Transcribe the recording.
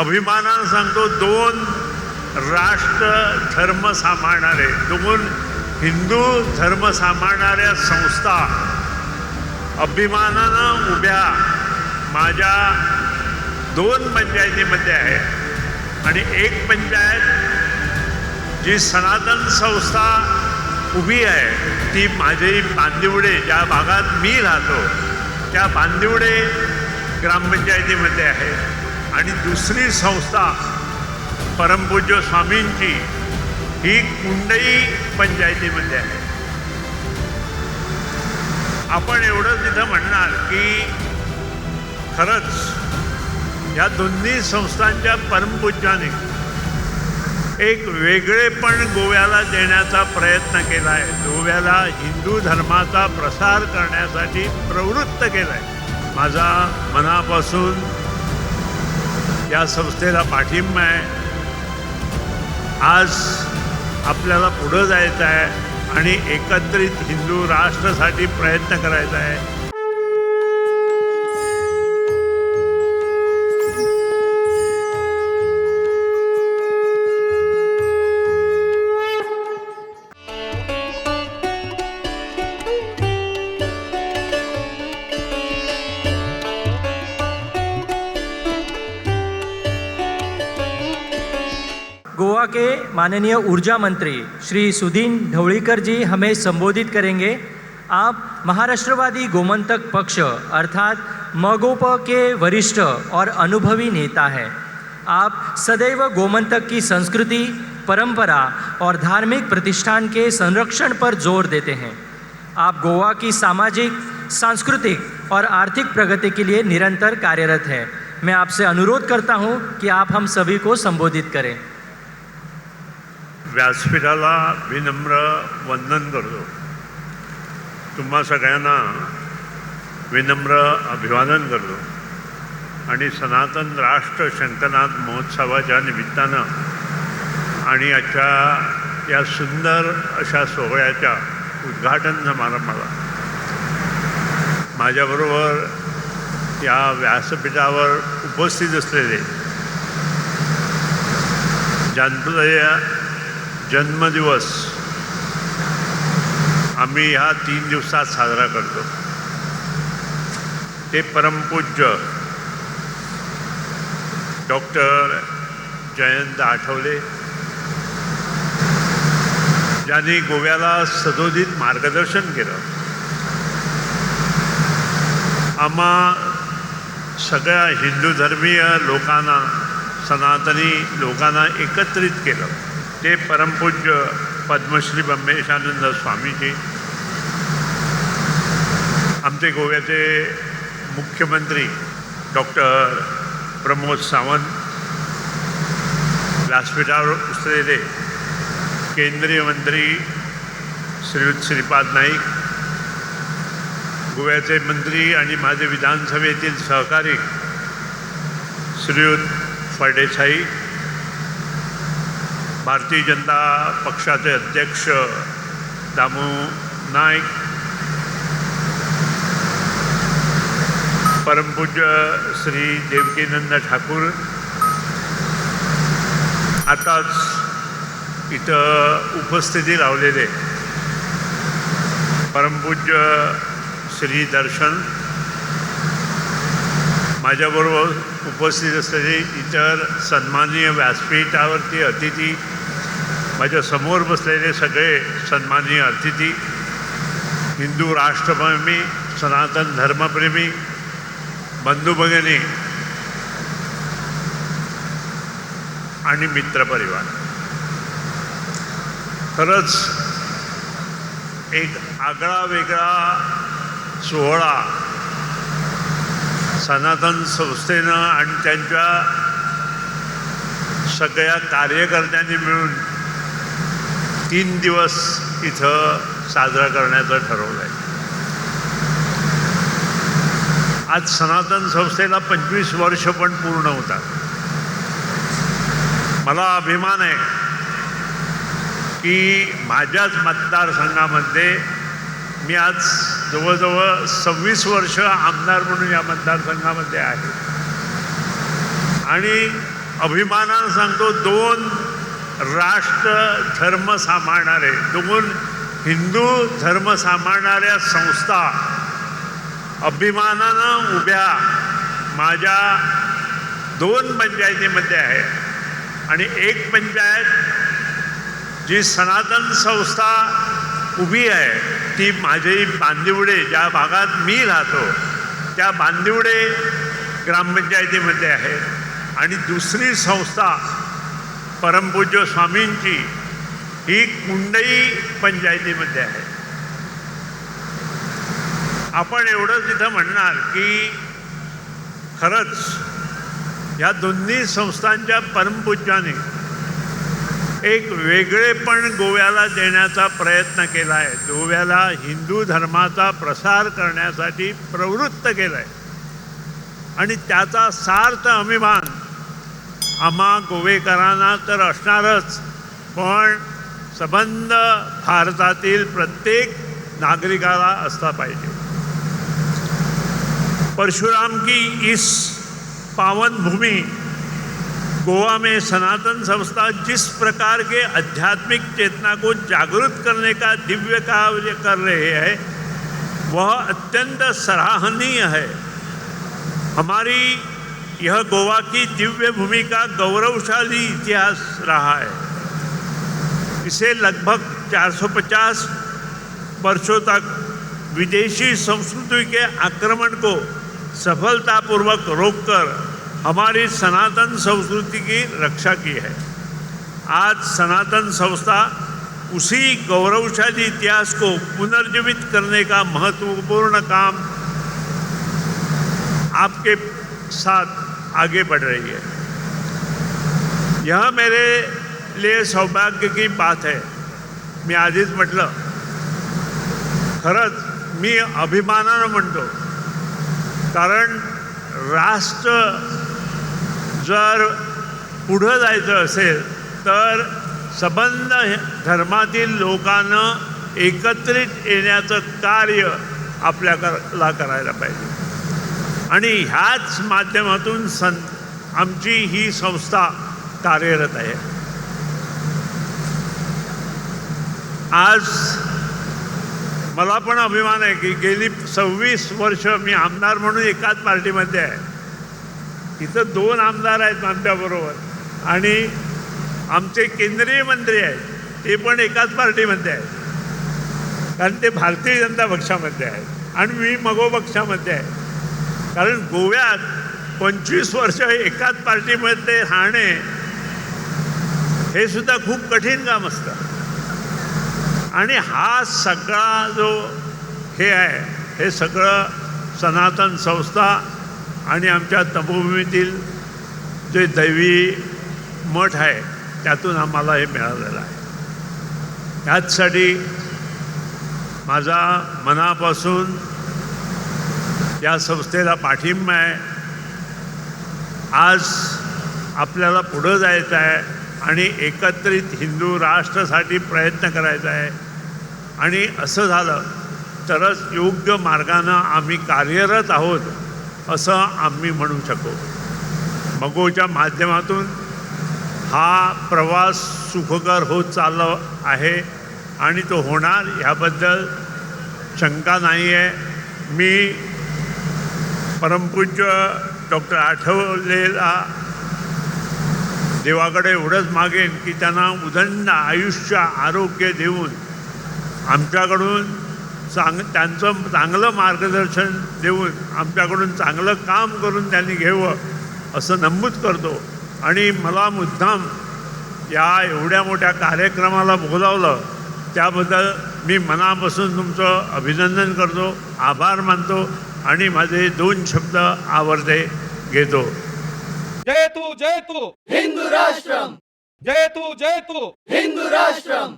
अभिमानानं सांगतो दोन राष्ट्र धर्म सांभाळणारे दोन हिंदू धर्म सांभाळणाऱ्या संस्था अभिमानानं उभ्या माझ्या दोन पंचायतीमध्ये आहे आणि एक पंचायत जी सनातन संस्था उभी आहे ती माझी बांदिवडे ज्या भागात मी राहतो त्या बांदिवडे ग्रामपंचायतीमध्ये आहे. आणि दुसरी संस्था परमपूज्य स्वामींची ही कुंडई पंचायतीमध्ये आहे. आपण एवढं तिथं म्हणणार की खरंच या दोन्ही संस्थांच्या परमपूज्याने एक वेगळेपण गोव्याला देण्याचा प्रयत्न केला आहे गोव्याला हिंदू धर्माचा प्रसार करण्यासाठी प्रवृत्त केला आहे माझा मनापासून या संस्थेला पाठिंबा आहे. आज आपल्याला पुढं जायचं आहे आणि एकत्रित हिंदू राष्ट्रासाठी प्रयत्न करायचा आहे. गोवा के माननीय ऊर्जा मंत्री श्री सुदीन ढवळीकर जी हमें संबोधित करेंगे। आप महाराष्ट्रवादी गोमंतक पक्ष, अर्थात मगोप के वरिष्ठ और अनुभवी नेता हैं। आप सदैव गोमंतक की संस्कृति, परंपरा और धार्मिक प्रतिष्ठान के संरक्षण पर ज़ोर देते हैं। आप गोवा की सामाजिक, सांस्कृतिक और आर्थिक प्रगति के लिए निरंतर कार्यरत हैं। मैं आपसे अनुरोध करता हूँ कि आप हम सभी को संबोधित करें। व्यासपीठाला विनम्र वंदन करतो. तुम्हा सगळ्यांना विनम्र अभिवादन करतो. आणि सनातन राष्ट्र शंकनाथ महोत्सवाच्या निमित्तानं आणि आजच्या या सुंदर अशा सोहळ्याच्या उद्घाटन समारंभाला. माझ्याबरोबर या व्यासपीठावर उपस्थित असलेले ज्यांचा जन्मदिवस. आम्ही ह्या तीन दिवसात साजरा करतो. ते परमपूज्य डॉक्टर जयंत आठवले. ज्यांनी गोव्याला सदोदित मार्गदर्शन केलं. आम्हा सगळ्या हिंदू धर्मीय लोकांना सनातनी लोकांना एकत्रित केलं. ते परमपूज्य पद्मश्री ब्रह्मेशानंद स्वामीजी आमचे गोव्याचे मुख्यमंत्री डॉक्टर प्रमोद सावंत व्यासपीठावर असलेले केंद्रीय मंत्री श्रीयुत श्रीपाद नाईक गोव्याचे मंत्री आणि माझे विधानसभेतील सहकारी श्रीयुत फळदेसाई भारतीय जनता पक्षाचे अध्यक्ष दामू नाईक परमपूज्य श्री देवकीनंद ठाकूर आताच इथं उपस्थिती लावलेले परमपूज्य श्री दर्शन माझ्याबरोबर उपस्थित असलेले इतर सन्माननीय व्यासपीठावरती अतिथी माझ्यासमोर बसलेले सगळे सन्माननीय अतिथी हिंदू राष्ट्रप्रेमी सनातन धर्मप्रेमी बंधू भगिनी आणि मित्रपरिवार खरंच एक आगळा वेगळा सोहळा सनातन संस्थेनं आणि त्यांच्या सगळ्या कार्यकर्त्यांनी मिळून तीन दिवस इथं साजरा करण्याचं ठरवलं आहे आज सनातन संस्थेला पंचवीस वर्ष पण पूर्ण होतात. मला अभिमान आहे की माझ्याच मतदारसंघामध्ये मी आज जवळजवळ सव्वीस वर्ष आमदार म्हणून या मतदारसंघामध्ये आहे. आणि अभिमानानं सांगतो दोन राष्ट्र धर्म सांभाळणारे दोन हिंदू धर्म सांभाळणाऱ्या संस्था अभिमानानं उभ्या माझ्या दोन पंचायतीमध्ये आहे. आणि एक पंचायत जी सनातन संस्था उभी आहे ती माझी बांदिवडे ज्या भागात मी राहतो त्या बांदिवडे ग्रामपंचायतीमध्ये आहे. आणि दुसरी संस्था परमपूज्य स्वामींची ही कुंडई पंचायतीमध्ये आहे. आपण एवढंच इथं म्हणणार की खरंच या दोन्ही संस्थांच्या परमपूज्याने एक वेगळेपण गोव्याला देण्याचा प्रयत्न केला आहे गोव्याला हिंदू धर्माचा प्रसार करण्यासाठी प्रवृत्त केलं आहे आणि त्याचा सार्थ अभिमान आम्हा गोवेकरांना तर असणारच. पण संबंध भारतातील प्रत्येक नागरिकाला असला पाहिजे. परशुराम की इस पावन भूमि गोवा में सनातन संस्था जिस प्रकार के आध्यात्मिक चेतना को जागृत करने का दिव्य कार्य कर रहे हैं वह अत्यंत सराहनीय है। हमारी यह गोवा की दिव्य भूमि का गौरवशाली इतिहास रहा है। इसे लगभग 450 वर्षों तक विदेशी संस्कृति के आक्रमण को सफलतापूर्वक रोककर हमारी सनातन संस्कृति की रक्षा की है। आज सनातन संस्था उसी गौरवशाली इतिहास को पुनर्जीवित करने का महत्वपूर्ण काम आपके साथ आगे बढ़ रही है। यह मेरे लिए सौभाग्य की बात है। मी आधीच म्हटलं खरंच मी अभिमानानं म्हणतो कारण राष्ट्र जर पुढं जायचं असेल तर संबंध धर्मातील लोकांना एकत्रित येण्याचं कार्य आपल्याला करायला पाहिजे. आणि ह्याच माध्यमातून सं आमची ही संस्था कार्यरत आहे. आज मला पण अभिमान आहे की गेली सव्वीस वर्ष मी आमदार म्हणून एकाच पार्टीमध्ये आहे. इथं दोन आमदार आहेत आमच्याबरोबर आणि आमचे केंद्रीय मंत्री आहेत ते पण एकाच पार्टीमध्ये आहेत. कारण ते भारतीय जनता पक्षामध्ये आहेत. आणि मी मगो पक्षामध्ये आहे. कारण गोव्यात पंचवीस वर्ष एकाच पार्टीमध्ये राहणे हे सुद्धा खूप कठीण काम असतं. आणि हा सगळा जो हे आहे हे सगळं सनातन संस्था आणि आमच्या तपोभूमीतील जे दैवी मठ आहे त्यातून आम्हाला हे मिळालेलं आहे. त्याचसाठी माझा मनापासून या संस्थेला पाठिंबा आहे. आज आपल्याला पुढं जायचं आहे आणि एकत्रित हिंदू राष्ट्रासाठी प्रयत्न करायचा आहे. आणि असं झालं तरच योग्य मार्गानं आम्ही कार्यरत आहोत असं आम्ही म्हणू शकू. मगोच्या माध्यमातून हा प्रवास सुखकर होत चालला आहे आणि तो होणार ह्याबद्दल शंका नाही आहे मी परमपूज्य डॉक्टर आठवलेला देवाकडे एवढंच मागेन की त्यांना उदंड आयुष्य आरोग्य देऊन आमच्याकडून चांग त्यांचं चांगलं मार्गदर्शन देऊन आमच्याकडून चांगलं काम करून त्यांनी घ्यावं असं नमूद करतो. आणि मला मुद्दाम या एवढ्या मोठ्या कार्यक्रमाला बोलावलं त्याबद्दल मी मनापासून तुमचं अभिनंदन करतो आभार मानतो. आणि माझे दोन शब्द आवर्ते घेतो. जय तू जय तू. हिंदू राष्ट्रम. जय तू जय तू. हिंदू राष्ट्रम.